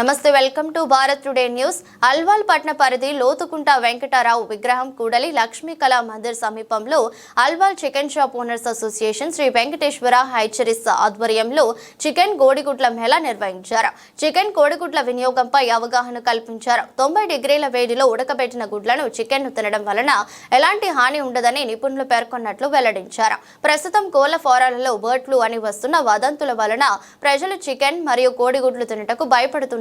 నమస్తే welcome to Bharat today news. Alwal పట్న పరిధి లోతుకుంట వెంకటారావు విగ్రహం కూడలి లక్ష్మీ కళా మందిర్ సమీపంలో Alwal chicken shop owners association Shri Venkateswara hatcheries ఆధ్వర్యంలో చికెన్ కోడిగుడ్ల మేళా నిర్వహించారు. చికెన్ కోడిగుడ్ల వినియోగంపై అవగాహన కల్పించారు. తొంభై డిగ్రీల వేడిలో ఉడకబెట్టిన గుడ్లను చికెన్ తినడం వలన ఎలాంటి హాని ఉండదని నిపుణులు పేర్కొన్నట్లు వెల్లడించారు. ప్రస్తుతం కోళ్ళ ఫారాలలో బర్డ్ ఫ్లూ అని వస్తున్న వదంతుల వలన ప్రజలు చికెన్ మరియు కోడిగుడ్లు తినటకు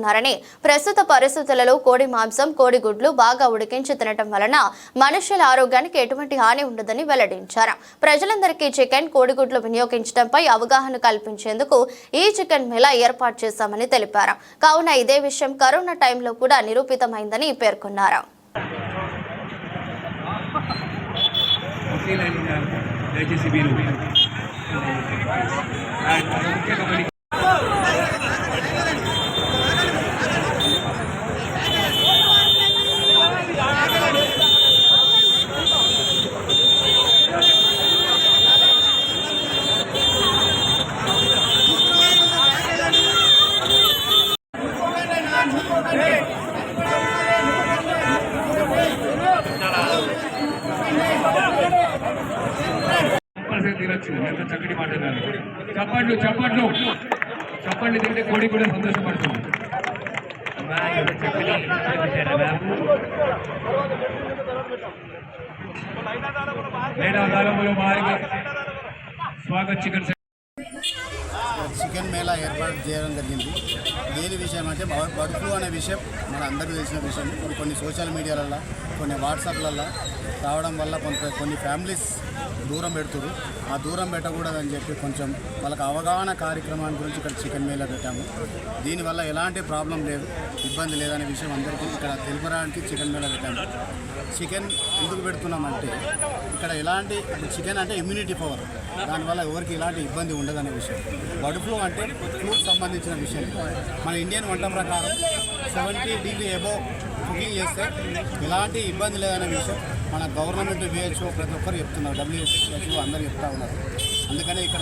చేస్తున్నారని ప్రస్తుత పరిస్థితులలో కోడి మాంసం కోడిగుడ్లు బాగా ఉడికించి తినటం వలన మనుషుల ఆరోగ్యానికి ఎటువంటి హాని ఉండదని వెల్లడించారు. ప్రజలందరికీ చికెన్ కోడిగుడ్లు వినియోగించడంపై అవగాహన కల్పించేందుకు ఈ చికెన్ మేళా ఏర్పాటు చేశామని తెలిపారు. కావున ఇదే విషయం కరోనా టైంలో కూడా నిరూపితమైందని పేర్కొన్నారు. దయచేసి మీరు అండ్ ముఖ్యంగా మరి కంపల్సరీ తినొచ్చు ఎంత చక్కటి మాట అన్నారు చప్పట్లు చప్పట్లు. చప్పట్లు తింటే కోడి కూడా సంతోషపడుతుంది. అమ్మా, కాలంలో వారికి స్వాగత్ చికెన్ చికెన్ మేళా ఏర్పాటు చేయడం జరిగింది. దేని విషయం అంటే బర్డ్ ఫ్లూ అనే విషయం మన అందరికీ తెలిసిన విషయం. ఇప్పుడు కొన్ని సోషల్ మీడియాలలో కొన్ని వాట్సాప్లలో రావడం వల్ల కొంత కొన్ని ఫ్యామిలీస్ దూరం పెడుతురు ఆ దూరం పెట్టకూడదని చెప్పి కొంచెం వాళ్ళకి అవగాహన కార్యక్రమాన్ని గురించి ఇక్కడ చికెన్ మేళ పెట్టాము. దీనివల్ల ఎలాంటి ప్రాబ్లం లేదు ఇబ్బంది లేదనే విషయం అందరికీ ఇక్కడ తెలుపడానికి చికెన్ మేళ పెట్టాము. చికెన్ ఎందుకు పెడుతున్నామంటే ఇక్కడ ఎలాంటి చికెన్ అంటే ఇమ్యూనిటీ పవర్ దానివల్ల ఎవరికి ఎలాంటి ఇబ్బంది ఉండదనే విషయం. బర్డ్ ఫ్లూ అంటే ఫ్లూకి సంబంధించిన విషయం. మన ఇండియన్ వంట ప్రకారం సెవెంటీ డిగ్రీ అబోవ్ కుకింగ్ చేస్తే ఎలాంటి ఇబ్బంది లేదనే విషయం. మన గవర్నమెంట్ విహెచ్ఓ ప్రతి ఒక్కరు చెప్తున్నారు డబ్ల్యూహెచ్ఓ అందరూ చెప్తా ఉన్నారు. అందుకని ఇక్కడ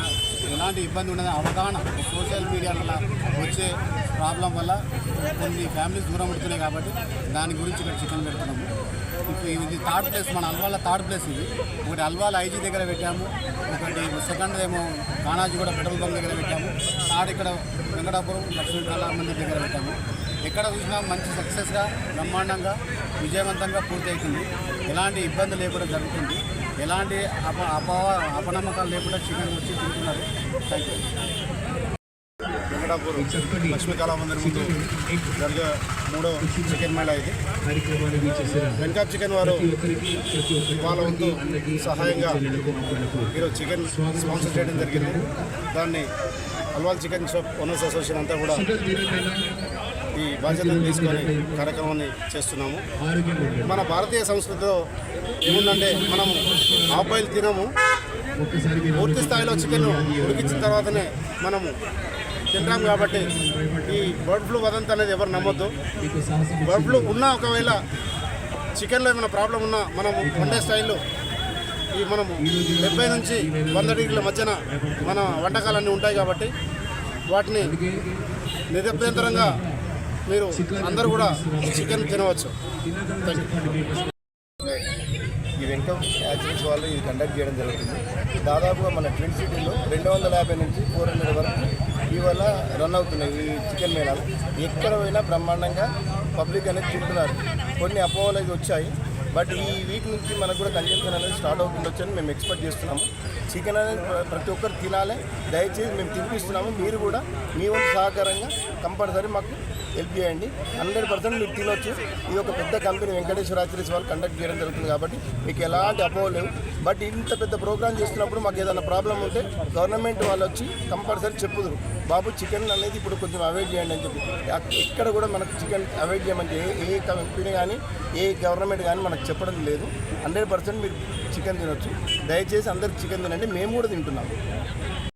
ఎలాంటి ఇబ్బంది ఉండదు అవగాహన సోషల్ మీడియాలో వచ్చే ప్రాబ్లం వల్ల కొన్ని ఫ్యామిలీస్ దూరం పెడుతున్నాయి కాబట్టి దాని గురించి ఇక్కడ చికెన్ పెడుతున్నాము. ఇప్పుడు ఇది థర్డ్ ప్లేస్ మన అల్వాల థర్డ్ ప్లేస్ ఇది. ఒకటి అల్వాల ఐజీ దగ్గర పెట్టాము ఒకటి సెకండ్ ఏమో కానాజీ కూడా పెట్రోల్ బంక్ దగ్గర పెట్టాము థర్డ్ ఇక్కడ వెంకటాపురం లక్ష్మీ కళా మందిర్ దగ్గర పెట్టాము. ఎక్కడ చూసినా మంచి సక్సెస్గా బ్రహ్మాండంగా విజయవంతంగా పూర్తి అవుతుంది ఎలాంటి ఇబ్బంది లేకుండా జరుగుతుంది. ఎలాంటి అప అప అపనమ్మకాలు లేకుండా చికెన్ వచ్చి తింటున్నారు. థ్యాంక్ యూ వెంకటాపురం లక్ష్మీ కళా మందిర్ ముందు జరిగే మూడో చికెన్ మేళా ఇది. వెంకప్ చికెన్ వారు వాళ్ళ వంతు సహాయంగా ఈరోజు చికెన్ స్పాన్సర్ చేయడం జరిగింది. దాన్ని Alwal chicken shop owners association అంతా కూడా ఈ బాధ్యతను తీసుకొని కార్యక్రమాన్ని చేస్తున్నాము. మన భారతీయ సంస్కృతిలో ఏముందంటే మనం హాఫ్ బాయిల్ తినము. పూర్తి స్థాయిలో చికెన్ ఉడికించిన తర్వాతనే మనము తింటాం కాబట్టి ఈ బర్డ్ ఫ్లూ వదంతి అనేది ఎవరు నమ్మొద్దు. బర్డ్ ఫ్లూ ఉన్నా ఒకవేళ చికెన్లో ఏమైనా ప్రాబ్లం ఉన్నా మనం వండే స్టైల్లో ఈ మనము డెబ్బై నుంచి వంద డిగ్రీల మధ్యన మన వంటకాలన్నీ ఉంటాయి కాబట్టి వాటిని నిరభ్యంతరంగా మీరు అందరూ కూడా చికెన్ తినవచ్చు. ఈ వెంకమ్ యాక్సిడెంట్స్ వాళ్ళు ఇది కండక్ట్ చేయడం జరుగుతుంది. దాదాపుగా మన ట్విన్ సిటీలో రెండు వందల యాభై నుంచి ఫోర్ హండ్రెడ్ వరకు రన్ అవుతున్నాయి ఈ చికెన్ మేళాలు. ఎక్కడ పోయినా బ్రహ్మాండంగా పబ్లిక్ అనేది తింటున్నారు. కొన్ని అపోహలు వచ్చాయి. బట్ ఈ వీక్ నుంచి మనకు కూడా కన్జంప్షన్ అనేది స్టార్ట్ అవుతుండొచ్చు అని మేము ఎక్స్పెక్ట్ చేస్తున్నాము. చికెన్ అనేది ప్రతి ఒక్కరు తినాలి. దయచేసి మేము తినిపిస్తున్నాము. మీరు కూడా మీ వంతు సహకారంగా కంపల్సరీ మాకు హెల్ప్ చేయండి. హండ్రెడ్ పర్సెంట్ మీరు తినొచ్చు. ఇది ఒక పెద్ద కంపెనీ వెంకటేశ్వర ఆచరీస్ వాళ్ళు కండక్ట్ చేయడం జరుగుతుంది కాబట్టి మీకు ఎలాంటి అపోహ లేవు. బట్ ఇంత పెద్ద ప్రోగ్రామ్ చేస్తున్నప్పుడు మాకు ఏదైనా ప్రాబ్లం ఉంటే గవర్నమెంట్ వాళ్ళు వచ్చి కంపల్సరీ చెప్పుదురు. బాబు చికెన్ అనేది ఇప్పుడు కొంచెం అవాయిడ్ చేయండి అని చెప్పి. ఎక్కడ కూడా మనకు చికెన్ అవాయిడ్ చేయమని ఏ ఏ కంపెనీ కానీ ఏ గవర్నమెంట్ కానీ మనకు చెప్పడం లేదు. హండ్రెడ్ పర్సెంట్ మీరు చికెన్ తినొచ్చు. దయచేసి అందరు చికెన్ తినండి. మేము కూడా తింటున్నాము.